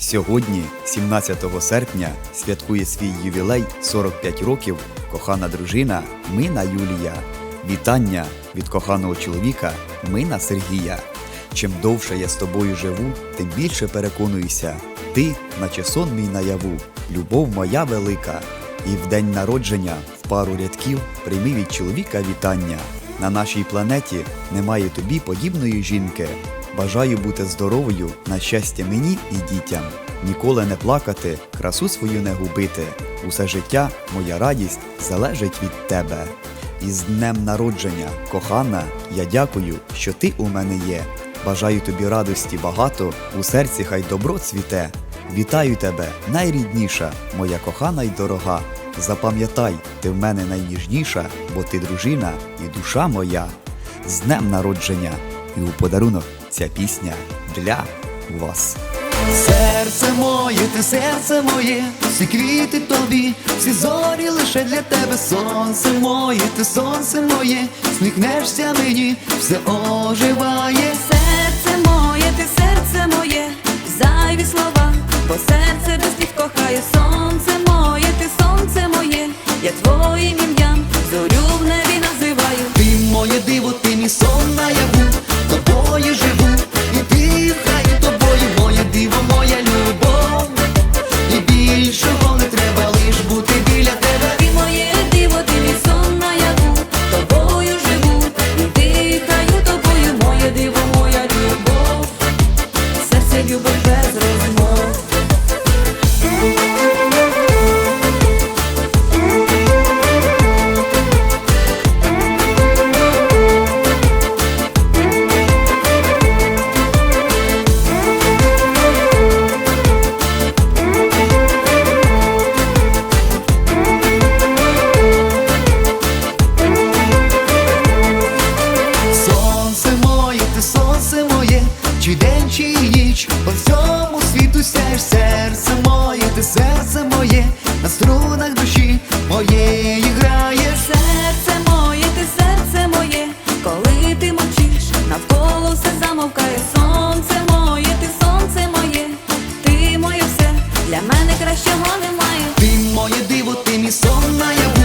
Сьогодні, 17 серпня, святкує свій ювілей 45 років кохана дружина Мина Юлія. Вітання від коханого чоловіка Мина Сергія. Чим довше я з тобою живу, тим більше переконуюся. Ти, наче сон мій наяву, любов моя велика. І в день народження в пару рядків прийми від чоловіка вітання. На нашій планеті немає тобі подібної жінки. Бажаю бути здоровою на щастя мені і дітям. Ніколи не плакати, красу свою не губити. Усе життя, моя радість залежить від тебе. Із днем народження, кохана, я дякую, що ти у мене є. Бажаю тобі радості багато, у серці хай добро цвіте. Вітаю тебе, найрідніша, моя кохана й дорога. Запам'ятай, ти в мене найніжніша, бо ти дружина і душа моя. З днем народження! І у подарунок ця пісня для вас. Серце моє, ти серце моє, всі квіти тобі, всі зорі лише для тебе, сонце моє, ти сонце моє, сміхнешся мені, все оживає. Серце моє, ти серце моє, на струнах душі моєї граєш. Серце моє, ти серце моє, коли ти мовчиш, навколо все замовкає. Сонце моє, ти сонце моє, ти моє все, для мене кращого немає. Ти моє диво, ти мій сон наяву,